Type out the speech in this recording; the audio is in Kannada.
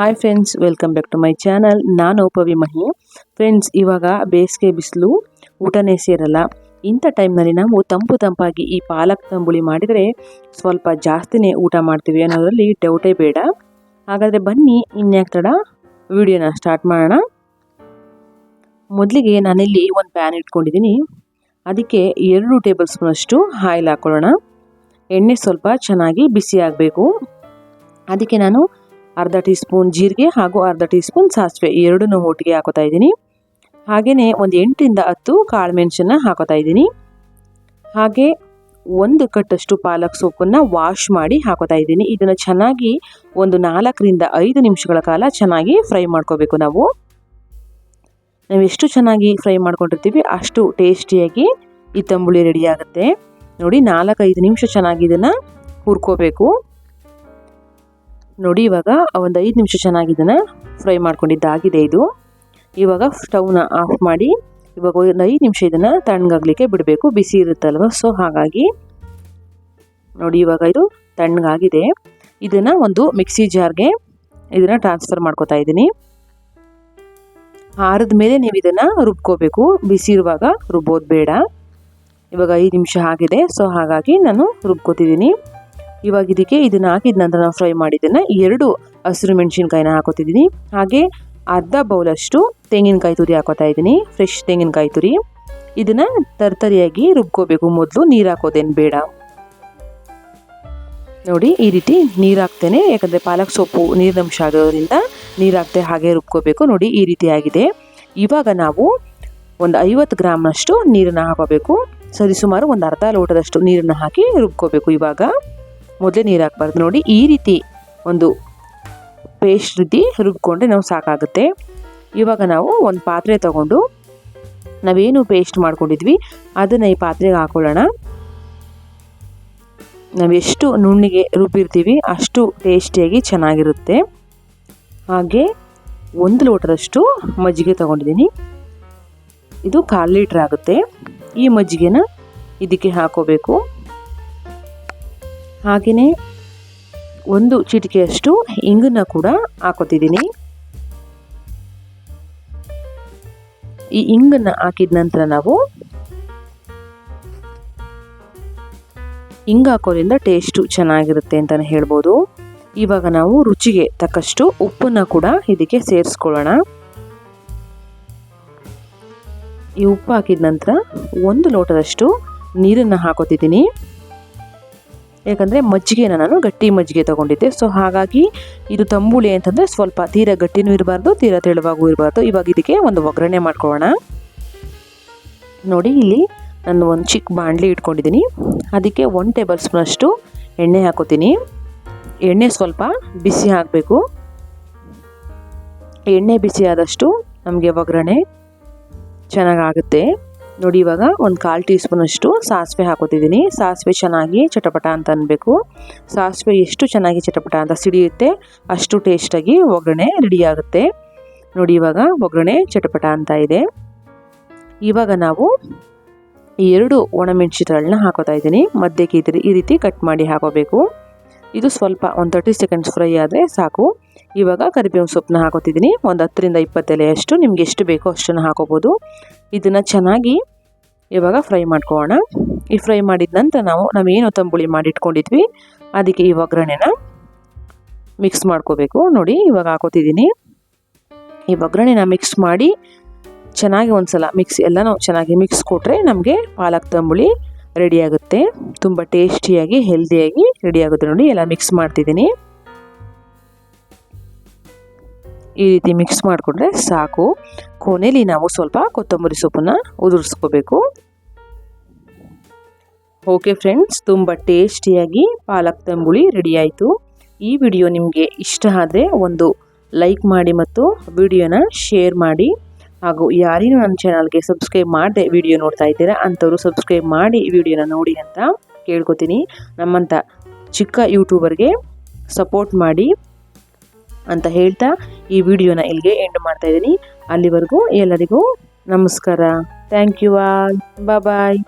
Hi friends welcome back to my channel ನಾನು ಪವಿ ಮಹಿ. ಫ್ರೆಂಡ್ಸ್ ಇವಾಗ ಬೇಸಿಗೆ ಬಿಸಿಲು, ಊಟನೇ ಸೇರಲ್ಲ. ಇಂಥ ಟೈಮ್ನಲ್ಲಿ ನಾವು ತಂಪು ತಂಪಾಗಿ ಈ ಪಾಲಕ್ ತಂಬುಳಿ ಮಾಡಿದರೆ ಸ್ವಲ್ಪ ಜಾಸ್ತಿನೇ ಊಟ ಮಾಡ್ತೀವಿ ಅನ್ನೋದರಲ್ಲಿ ಡೌಟೇ ಬೇಡ. ಹಾಗಾದರೆ ಬನ್ನಿ, ಇನ್ಯಾಕೆ ತಡ ವಿಡಿಯೋನ ಸ್ಟಾರ್ಟ್ ಮಾಡೋಣ. ಮೊದಲಿಗೆ ನಾನಿಲ್ಲಿ ಒಂದು ಪ್ಯಾನ್ ಇಟ್ಕೊಂಡಿದ್ದೀನಿ. ಅದಕ್ಕೆ ಎರಡು ಟೇಬಲ್ ಸ್ಪೂನಷ್ಟು ಆಯಿಲ್ ಹಾಕ್ಕೊಳ್ಳೋಣ ಎಣ್ಣೆ ಸ್ವಲ್ಪ ಚೆನ್ನಾಗಿ ಬಿಸಿ ಆಗಬೇಕು. ಅದಕ್ಕೆ ನಾನು ಅರ್ಧ ಟೀ ಸ್ಪೂನ್ ಜೀರಿಗೆ ಹಾಗೂ ಅರ್ಧ ಟೀ ಸ್ಪೂನ್ ಸಾಸಿವೆ ಎರಡನ್ನು ಒಟ್ಟಿಗೆ ಹಾಕೋತಾ ಇದ್ದೀನಿ. ಹಾಗೆಯೇ ಒಂದು ಎಂಟರಿಂದ ಹತ್ತು ಕಾಳು ಮೆಣಸನ್ನು ಹಾಕೋತಾ ಇದ್ದೀನಿ. ಹಾಗೆ ಒಂದು ಕಟ್ಟಷ್ಟು ಪಾಲಕ್ ಸೊಪ್ಪನ್ನು ವಾಶ್ ಮಾಡಿ ಹಾಕೋತಾ ಇದ್ದೀನಿ. ಇದನ್ನು ಚೆನ್ನಾಗಿ ಒಂದು ನಾಲ್ಕರಿಂದ ಐದು ನಿಮಿಷಗಳ ಕಾಲ ಚೆನ್ನಾಗಿ ಫ್ರೈ ಮಾಡ್ಕೋಬೇಕು ನಾವು. ನಾವು ಎಷ್ಟು ಚೆನ್ನಾಗಿ ಫ್ರೈ ಮಾಡ್ಕೊಂಡಿರ್ತೀವಿ ಅಷ್ಟು ಟೇಸ್ಟಿಯಾಗಿ ಈ ತಂಬುಳಿ ರೆಡಿ ಆಗುತ್ತೆ. ನೋಡಿ ನಾಲ್ಕೈದು ನಿಮಿಷ ಚೆನ್ನಾಗಿ ಇದನ್ನು ಹುರ್ಕೋಬೇಕು. ನೋಡಿ ಇವಾಗ ಒಂದು ಐದು ನಿಮಿಷ ಚೆನ್ನಾಗಿ ಇದನ್ನು ಫ್ರೈ ಮಾಡ್ಕೊಂಡಿದ್ದಾಗಿದೆ ಇದು. ಇವಾಗ ಸ್ಟೌನ ಆಫ್ ಮಾಡಿ ಇವಾಗ ಒಂದು ಐದು ನಿಮಿಷ ಇದನ್ನು ತಣ್ಣಗಾಗಲಿಕ್ಕೆ ಬಿಡಬೇಕು. ಬಿಸಿ ಇರುತ್ತಲ್ವ? ಸೊ ಹಾಗಾಗಿ ನೋಡಿ ಇವಾಗ ಇದು ತಣ್ಣಗಾಗಿದೆ. ಇದನ್ನು ಒಂದು ಮಿಕ್ಸಿ ಜಾರ್ಗೆ ಇದನ್ನು ಟ್ರಾನ್ಸ್ಫರ್ ಮಾಡ್ಕೋತಾ ಇದ್ದೀನಿ. ಹಾರದ ಮೇಲೆ ನೀವು ಇದನ್ನು ರುಬ್ಕೋಬೇಕು. ಬಿಸಿ ಇರುವಾಗ ರುಬ್ಬೋದು ಬೇಡ. ಇವಾಗ ಐದು ನಿಮಿಷ ಆಗಿದೆ. ಸೊ ಹಾಗಾಗಿ ನಾನು ರುಬ್ಕೋತಿದ್ದೀನಿ. ಇವಾಗ ಇದಕ್ಕೆ ಇದನ್ನು ಹಾಕಿದ ನಂತರ ನಾವು ಫ್ರೈ ಮಾಡಿದ್ದನ್ನು ಎರಡು ಹಸಿರು ಮೆಣಸಿನ್ಕಾಯಿನ ಹಾಕೋತಿದ್ದೀನಿ. ಹಾಗೆ ಅರ್ಧ ಬೌಲಷ್ಟು ತೆಂಗಿನಕಾಯಿ ತುರಿ ಹಾಕೋತಾ ಇದ್ದೀನಿ ಫ್ರೆಶ್ ತೆಂಗಿನಕಾಯಿ ತುರಿ. ಇದನ್ನು ತರ್ತರಿಯಾಗಿ ರುಬ್ಕೋಬೇಕು, ಮೊದಲು ನೀರು ಹಾಕೋದೇನು ಬೇಡ. ನೋಡಿ, ಈ ರೀತಿ ನೀರು ಹಾಕ್ತೇನೆ, ಯಾಕಂದರೆ ಪಾಲಕ್ ಸೊಪ್ಪು ನೀರಿನಂಶ ಆಗೋದ್ರಿಂದ ನೀರು ಹಾಕ್ತೆ ಹಾಗೆ ರುಬ್ಕೋಬೇಕು. ನೋಡಿ, ಈ ರೀತಿ ಆಗಿದೆ. ಇವಾಗ ನಾವು ಒಂದು ಐವತ್ತು ಗ್ರಾಮ್ನಷ್ಟು ನೀರನ್ನು ಹಾಕೋಬೇಕು. ಸರಿಸುಮಾರು ಒಂದು ಅರ್ಧ ಲೋಟದಷ್ಟು ನೀರನ್ನು ಹಾಕಿ ರುಬ್ಕೋಬೇಕು ಇವಾಗ. ಮೊದಲೇ ನೀರು ಹಾಕ್ಬಾರ್ದು. ನೋಡಿ, ಈ ರೀತಿ ಒಂದು ಪೇಸ್ಟ್ ರೀತಿ ರುಬ್ಕೊಂಡ್ರೆ ನಾವು ಸಾಕಾಗುತ್ತೆ. ಇವಾಗ ನಾವು ಒಂದು ಪಾತ್ರೆ ತಗೊಂಡು ನಾವೇನು ಪೇಸ್ಟ್ ಮಾಡ್ಕೊಂಡಿದ್ವಿ, ಅದನ್ನು ಈ ಪಾತ್ರೆಗೆ ಹಾಕೊಳ್ಳೋಣ. ನಾವು ಎಷ್ಟು ನುಣ್ಣಿಗೆ ರುಬ್ಬಿರ್ತೀವಿ ಅಷ್ಟು ಟೇಸ್ಟಿಯಾಗಿ ಚೆನ್ನಾಗಿರುತ್ತೆ. ಹಾಗೆ ಒಂದು ಲೋಟದಷ್ಟು ಮಜ್ಜಿಗೆ ತಗೊಂಡಿದ್ದೀನಿ. ಇದು ಕಾಲು ಲೀಟ್ರ್ ಆಗುತ್ತೆ. ಈ ಮಜ್ಜಿಗೆನ ಇದಕ್ಕೆ ಹಾಕೋಬೇಕು. ಹಾಗೆಯೇ ಒಂದು ಚಿಟಿಕೆಯಷ್ಟು ಇಂಗನ್ನ ಕೂಡ ಹಾಕೋತಿದ್ದೀನಿ. ಈ ಇಂಗನ್ನು ಹಾಕಿದ ನಂತರ ನಾವು ಹಿಂಗೆ ಹಾಕೋದ್ರಿಂದ ಟೇಸ್ಟು ಚೆನ್ನಾಗಿರುತ್ತೆ ಅಂತಲೇ ಹೇಳ್ಬೋದು. ಇವಾಗ ನಾವು ರುಚಿಗೆ ತಕ್ಕಷ್ಟು ಉಪ್ಪನ್ನು ಕೂಡ ಇದಕ್ಕೆ ಸೇರಿಸ್ಕೊಳ್ಳೋಣ. ಈ ಉಪ್ಪು ಹಾಕಿದ ನಂತರ ಒಂದು ಲೋಟದಷ್ಟು ನೀರನ್ನು ಹಾಕೋತಿದ್ದೀನಿ. ಯಾಕಂದರೆ ಮಜ್ಜಿಗೆನ ನಾನು ಗಟ್ಟಿ ಮಜ್ಜಿಗೆ ತೊಗೊಂಡಿದ್ದೆ. ಸೊ ಹಾಗಾಗಿ ಇದು ತಂಬುಳಿ ಅಂತಂದರೆ ಸ್ವಲ್ಪ ತೀರಾ ಗಟ್ಟಿನೂ ಇರಬಾರ್ದು, ತೀರಾ ತೆಳುವಾಗೂ ಇರಬಾರ್ದು. ಇವಾಗ ಇದಕ್ಕೆ ಒಂದು ಒಗ್ಗರಣೆ ಮಾಡ್ಕೊಳ್ಳೋಣ. ನೋಡಿ, ಇಲ್ಲಿ ನಾನು ಒಂದು ಚಿಕ್ಕ ಬಾಣಲಿ ಇಟ್ಕೊಂಡಿದ್ದೀನಿ. ಅದಕ್ಕೆ ಒನ್ ಟೇಬಲ್ ಸ್ಪೂನಷ್ಟು ಎಣ್ಣೆ ಹಾಕೋತೀನಿ. ಎಣ್ಣೆ ಸ್ವಲ್ಪ ಬಿಸಿ ಹಾಕಬೇಕು. ಎಣ್ಣೆ ಬಿಸಿ ಆದಷ್ಟು ನಮಗೆ ಒಗ್ಗರಣೆ ಚೆನ್ನಾಗಾಗುತ್ತೆ. ನೋಡಿ, ಇವಾಗ ಒಂದು ಕಾಲು ಟೀ ಸ್ಪೂನಷ್ಟು ಸಾಸಿವೆ ಹಾಕೋತಿದ್ದೀನಿ. ಸಾಸಿವೆ ಚೆನ್ನಾಗಿ ಚಟಪಟ ಅಂತ ಅನ್ಬೇಕು. ಸಾಸಿವೆ ಎಷ್ಟು ಚೆನ್ನಾಗಿ ಚಟಪಟ ಅಂತ ಸಿಡಿಯುತ್ತೆ, ಅಷ್ಟು ಟೇಸ್ಟಾಗಿ ಒಗ್ಗರಣೆ ರೆಡಿ ಆಗುತ್ತೆ. ನೋಡಿ, ಇವಾಗ ಒಗ್ಗರಣೆ ಚಟಪಟ ಅಂತ ಇದೆ. ಇವಾಗ ನಾವು ಎರಡು ಒಣಮೆಣಸಿನಕಾಳನ್ನ ಹಾಕೋತಾ ಇದ್ದೀನಿ. ಮಧ್ಯಕ್ಕೆ ಈ ರೀತಿ ಕಟ್ ಮಾಡಿ ಹಾಕೋಬೇಕು. ಇದು ಸ್ವಲ್ಪ ಒಂದು ತರ್ಟಿ ಸೆಕೆಂಡ್ಸ್ ಫ್ರೈ ಆದರೆ ಸಾಕು. ಇವಾಗ ಕರಿಬೇವಿನ ಸೊಪ್ಪನ್ನ ಹಾಕೋತಿದ್ದೀನಿ. ಒಂದು ಹತ್ತರಿಂದ ಇಪ್ಪತ್ತು ಎಲೆಯಷ್ಟು ನಿಮ್ಗೆ ಎಷ್ಟು ಬೇಕೋ ಅಷ್ಟನ್ನು ಹಾಕೋಬೋದು. ಇದನ್ನು ಚೆನ್ನಾಗಿ ಇವಾಗ ಫ್ರೈ ಮಾಡ್ಕೊಳ್ಳೋಣ. ಈ ಫ್ರೈ ಮಾಡಿದ ನಂತರ ನಾವು ನಾವೇನು ತಂಬುಳಿ ಮಾಡಿಟ್ಕೊಂಡಿದ್ವಿ, ಅದಕ್ಕೆ ಈ ಒಗ್ಗರಣೆನ ಮಿಕ್ಸ್ ಮಾಡ್ಕೋಬೇಕು. ನೋಡಿ, ಇವಾಗ ಹಾಕೋತಿದ್ದೀನಿ. ಈ ಒಗ್ಗರಣೆನ ಮಿಕ್ಸ್ ಮಾಡಿ ಚೆನ್ನಾಗಿ ಒಂದು ಸಲ ಮಿಕ್ಸ್ ಎಲ್ಲನೂ ಚೆನ್ನಾಗಿ ಮಿಕ್ಸ್ ಕೊಟ್ಟರೆ ನಮಗೆ ಪಾಲಕ್ ತಂಬುಳಿ ರೆಡಿ ಆಗುತ್ತೆ ತುಂಬ ಟೇಸ್ಟಿಯಾಗಿ, ಹೆಲ್ದಿಯಾಗಿ ರೆಡಿಯಾಗುತ್ತೆ ನೋಡಿ. ಎಲ್ಲ ಮಿಕ್ಸ್ ಮಾಡ್ತಿದ್ದೀನಿ. ಈ ರೀತಿ ಮಿಕ್ಸ್ ಮಾಡಿಕೊಂಡ್ರೆ ಸಾಕು. ಕೊನೆಯಲ್ಲಿ ನಾವು ಸ್ವಲ್ಪ ಕೊತ್ತಂಬರಿ ಸೊಪ್ಪನ್ನು ಉದುರಿಸ್ಕೋಬೇಕು. ಓಕೆ ಫ್ರೆಂಡ್ಸ್ ತುಂಬ ಟೇಸ್ಟಿಯಾಗಿ ಪಾಲಕ್ ತಂಬುಳಿ ರೆಡಿ ಆಯಿತು. ಈ ವಿಡಿಯೋ ನಿಮಗೆ ಇಷ್ಟ ಆದರೆ ಒಂದು ಲೈಕ್ ಮಾಡಿ ಮತ್ತು ವಿಡಿಯೋನ ಶೇರ್ ಮಾಡಿ. ಹಾಗೂ ಯಾರೇನು ನನ್ನ ಚಾನಲ್ಗೆ ಸಬ್ಸ್ಕ್ರೈಬ್ ಮಾಡದೆ ವಿಡಿಯೋ ನೋಡ್ತಾ ಇದ್ದೀರಾ, ಅಂಥವ್ರು ಸಬ್ಸ್ಕ್ರೈಬ್ ಮಾಡಿ ವಿಡಿಯೋನ ನೋಡಿ ಅಂತ ಕೇಳ್ಕೊತೀನಿ. ನಮ್ಮಂಥ ಚಿಕ್ಕ ಯೂಟ್ಯೂಬರ್ಗೆ ಸಪೋರ್ಟ್ ಮಾಡಿ ಅಂತ ಹೇಳ್ತಾ ಈ ವಿಡಿಯೋನ ಇಲ್ಲಿಗೆ ಎಂಡ್ ಮಾಡ್ತಾ ಇದ್ದೀನಿ. ಅಲ್ಲಿವರೆಗೂ ಎಲ್ಲರಿಗೂ ನಮಸ್ಕಾರ. Thank you all bye